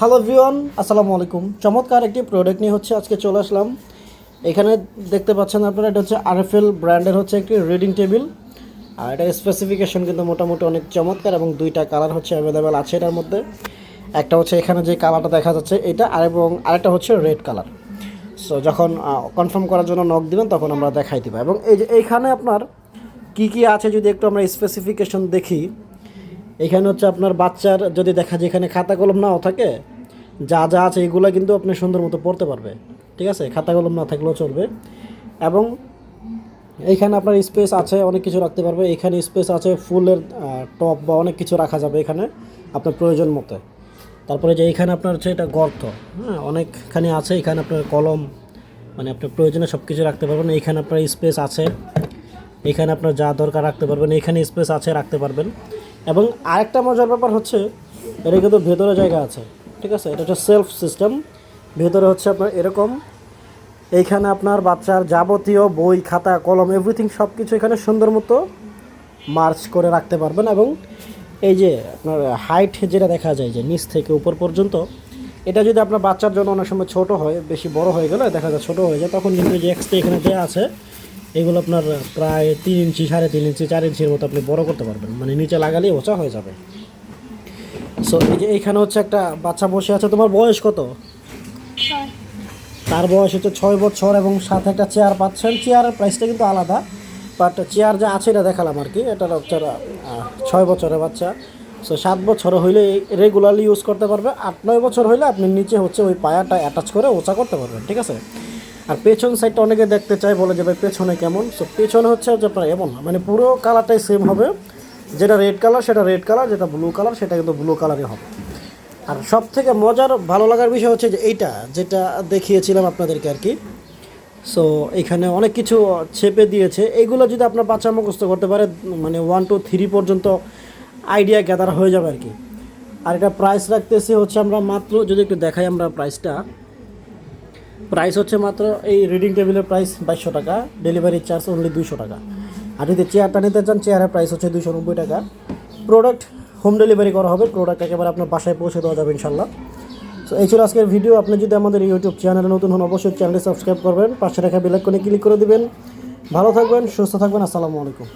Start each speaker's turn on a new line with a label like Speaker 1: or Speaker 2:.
Speaker 1: Hello V1 আসসালামু আলাইকুম। চমৎকার একটি প্রোডাক্ট নিয়ে হচ্ছে আজকে চলে আসলাম। এখানে দেখতে পাচ্ছেন আপনারা, এটা হচ্ছে আরএফএল ব্র্যান্ডের হচ্ছে একটি রিডিং টেবিল আর এটা স্পেসিফিকেশন কিন্তু মোটামুটি অনেক চমৎকার এবং দুইটা কালার হচ্ছে অ্যাভেলেবেল আছে এটার মধ্যে। একটা হচ্ছে এখানে যে কালারটা দেখা যাচ্ছে, এটা আর এবং আরেকটা হচ্ছে রেড কালার সো যখন কনফার্ম করার জন্য নক দিবেন, তখন আমরা দেখাই দিব। এবং এই যে এইখানে আপনার কি কি আছে যদি একটু আমরা স্পেসিফিকেশন দেখি এখানে হচ্ছে আপনার বাচ্চার যদি দেখা যায় এখানে খাতা কলম নাও থাকে, যা যা আছে এগুলো কিন্তু আপনি সুন্দর মতো পড়তে পারবে। ঠিক আছে? খাতা কলম না থাকলেও চলবে। এবং এইখানে আপনার স্পেস আছে, অনেক কিছু রাখতে পারবে। এখানে স্পেস আছে ফুলের টপ বা অনেক কিছু রাখা যাবে এখানে আপনার প্রয়োজন মতো। তারপরে যে এইখানে আপনার হচ্ছে এটা গর্ত হ্যাঁ? অনেকখানি আছে, এখানে আপনার কলম মানে আপনার প্রয়োজনে সব কিছু রাখতে পারবেন। এইখানে আপনার স্পেস আছে, এখানে আপনার যা দরকার রাখতে পারবেন, এখানে স্পেস আছে, রাখতে পারবেন। এবং আরেকটা মজার ব্যাপার হচ্ছে, এটা কিন্তু ভেতরে জায়গা আছে, ঠিক আছে? এটা হচ্ছে সেলফ সিস্টেম ভেতরে হচ্ছে আপনার এরকম, এইখানে আপনার বাচ্চার যাবতীয় বই, খাতা, কলম এভরিথিং সব কিছু এখানে সুন্দর মতো মার্চ করে রাখতে পারবেন এবং এই যে আপনার হাইট যেটা দেখা যায় যে নিচ থেকে উপর পর্যন্ত, এটা যদি আপনার বাচ্চার জন্য অনেক সময় ছোটো হয়, বেশি বড় হয়ে গেলে, দেখা যায় ছোটো হয়ে যায়, তখন কিন্তু যে এক্সট্রা এখানে দেওয়া আছে এগুলো আপনার প্রায় তিন ইঞ্চি সাড়ে তিন ইঞ্চি চার ইঞ্চির মতো আপনি বড় করতে পারবেন। মানে নিচে লাগালেই ওচা হয়ে যাবে। সো এই যে এইখানে হচ্ছে একটা বাচ্চা বসে আছে তোমার বয়স কত? তার বয়স হচ্ছে ছয় বছর এবং সাথে একটা চেয়ার পাচ্ছেন। চেয়ারের প্রাইসটা কিন্তু আলাদা বাট চেয়ার যা আছে এটা দেখালাম আর কি। এটা হচ্ছে ছয় বছরের বাচ্চা। সো সাত বছর হইলে রেগুলারলি ইউজ করতে পারবে। আট নয় বছর হইলে আপনি নিচে হচ্ছে ওই পায়াটা অ্যাটাচ করে ওচা করতে পারবেন ঠিক আছে? আর পেছন সাইডটা অনেকে দেখতে চায়, বলে যে ভাই পেছনে কেমন? সো পেছনে হচ্ছে যে আপনার এমন মানে পুরো কালারটাই সেম হবে। যেটা রেড কালার সেটা রেড কালার যেটা ব্লু কালার সেটা কিন্তু ব্লু কালারই হবে। আর সব থেকে মজার, ভালো লাগার বিষয় হচ্ছে যে এইটা, যেটা দেখিয়েছিলাম আপনাদেরকে আর কি। সো এখানে অনেক কিছু ছেপে দিয়েছে। এইগুলো যদি আপনার বাচ্চা মুখস্থ করতে পারে মানে ওয়ান টু থ্রি পর্যন্ত আইডিয়া গ্যাদার হয়ে যাবে আর কি। আর এটা প্রাইস রাখতেছি হচ্ছে আমরা মাত্র, যদি একটু দেখাই আমরা প্রাইসটা প্রাইস হচ্ছে মাত্র এই রিডিং টেবিলের প্রাইস বাইশশো টাকা ডেলিভারি চার্জ অনলি দুইশো টাকা। আর যদি চেয়ারটা নিতে চান চেয়ারের প্রাইস হচ্ছে দুইশো নব্বই টাকা। প্রোডাক্ট হোম ডেলিভারি করা হবে প্রোডাক্ট একেবারে আপনার বাসায় পৌঁছে দেওয়া যাবে ইনশাল্লাহ। তো এই ছিল আজকের ভিডিও আপনি যদি আমাদের ইউটিউব চ্যানেলে নতুন হন, অবশ্যই চ্যানেলটি সাবস্ক্রাইব করবেন, পাশে রেখা বেলাইকনে ক্লিক করে দেবেন। ভালো থাকবেন, সুস্থ থাকবেন, আসসালামু আলাইকুম।